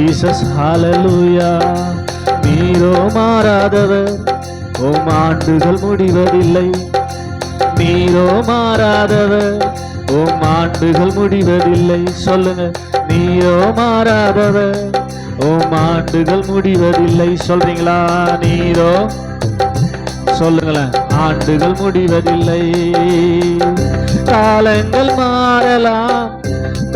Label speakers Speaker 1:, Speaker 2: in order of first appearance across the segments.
Speaker 1: Jesus ஹalleluya நீரோ மாறாதவர் உம் ஆண்டுகள் முடிவதில்லை. நீரோ மாறாதவர் உம் ஆண்டுகள் முடிவதில்லை. சொல்லுங்க நீரோ மாறாதவர் உம் ஆண்டுகள் முடிவதில்லை. சொல்றீங்களா? நீரோ சொல்லுங்களேன் ஆண்டுகள் முடிவதில்லை. காலங்கள் மாறலாம்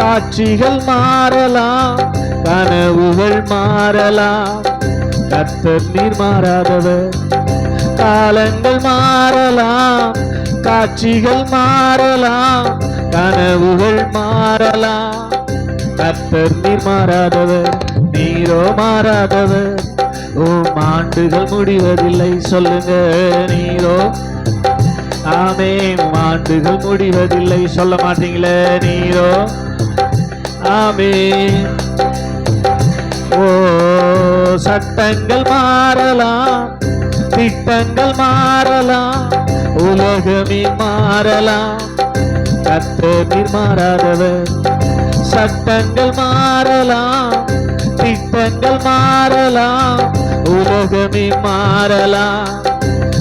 Speaker 1: காட்சிகள் மாறலாம் கனவுகள் மாறலாம். கத்தர் நீர் மாறாதவர். காலங்கள் மாறலாம். காட்சிகள் மாறலாம். கனவுகள் மாறலாம். கத்தர் நீர் மாறாதவர். நீரோ மாறாதவர். ஓ ஆண்டுகள் முடிவதில்லை. சொல்லுங்க நீரோ. ஆமே உம் ஆண்டுகள் முடிவதில்லை. சொல்ல மாட்டீங்களே நீரோ. ஆமே சட்டங்கள் மாறலாம் திட்டங்கள் மாறலாம் உலகமே மாறலாம். கர்த்தர் மாறாதவர். சட்டங்கள் மாறலாம் திட்டங்கள் மாறலாம் உலகமே மாறலாம்.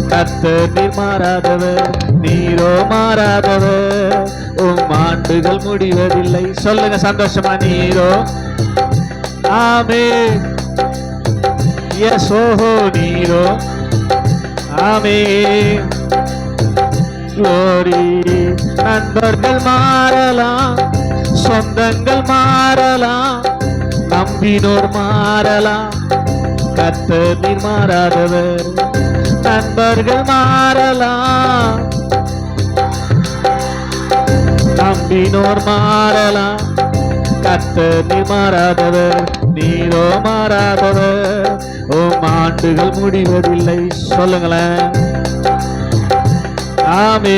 Speaker 1: கர்த்தர் மாறாதவர் நீரோ மாறாதவர். உம் ஆண்டுகள் முடிவதில்லை. சொல்லுங்க சந்தோஷமா நீரோ. ஆமே எஸ் ஓஹோ நீரோ. ஆமே glory நண்பர்கள் மாறலாம் சொந்தங்கள் மாறலாம் நம்பினோர் மாறலாம். கத்தர் நீர் மாறாதவர் நண்பர்கள் மாறலாம். நம்பினோர் மாறலாம் கத்தர் நீர் மாறாதவர் நீரோ மாறாதவர். ஆண்டுகள் முடிவதில்லை. சொல்லுங்களேன். ஆமே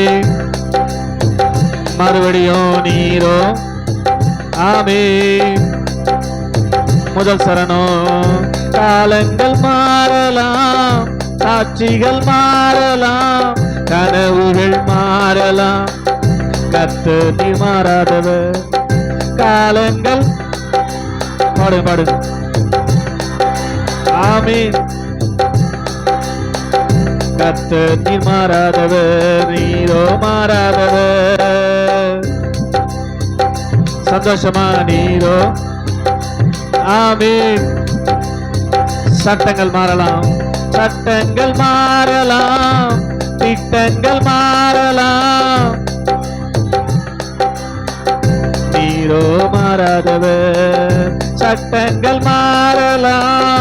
Speaker 1: மறுபடியும் நீரோ. ஆமே முதல் சரணோ காலங்கள் மாறலாம் காட்சிகள் மாறலாம் கனவுகள் மாறலாம். கத்து நீ மாறாதவர். காலங்கள் பாடு பாடு ஆமீன். கர்த்தர் நீர் மாறாதவர் நீரோ மாறாதவர். சந்தோஷமா நீரோ. ஆமீன். சட்டங்கள் மாறலாம். சட்டங்கள் மாறலாம். திட்டங்கள் மாறலாம். நீரோ மாறாதவர். சட்டங்கள் மாறலாம்.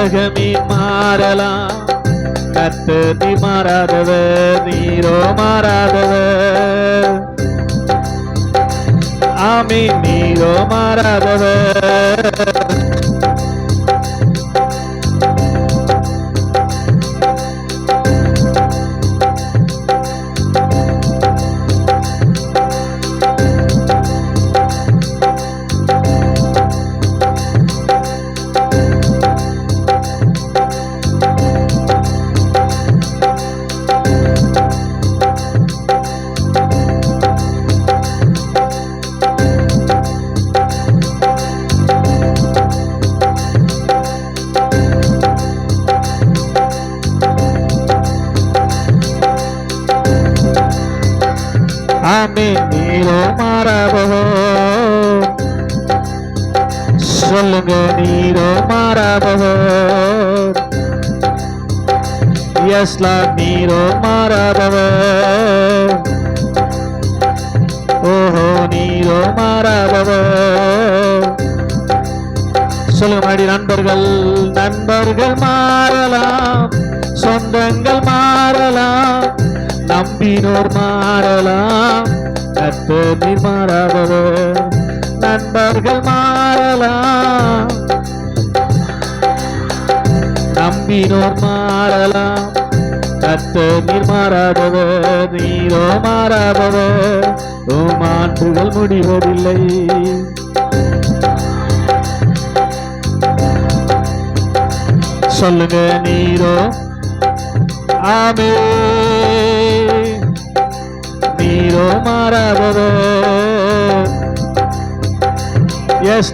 Speaker 1: உலகமே மாறலாம். கர்த்தர் நீ மாறாதவர் நீரோ மாறாதவர். ஆமீன் நீரோ மாறாதவர். ஆமே நீரோ மாறாதவர் சொல்லுங்க நீரோ மாறாதவர் எஸ்லா நீரோ மாறாதவர் ஓஹோ நீரோ மாறாதவர் சொல்லுங்க மாடி நண்பர்கள் நண்பர்கள் மாறலாம் சொந்தங்கள் மாறலாம். நம்பினோர் மாறலாம். கர்த்தர் நீர் மாறாதவர். நண்பர்கள் மாறலாம். நம்பினோர் மாறலாம். கர்த்தர் நீர் மாறாதவர். நீரோ மாறாதவர். உம் ஆண்டுகள் முடிவதில்லை. சொல்லுங்க நீரோ. ஆமே நீரோ மாறாதவர் எஸ்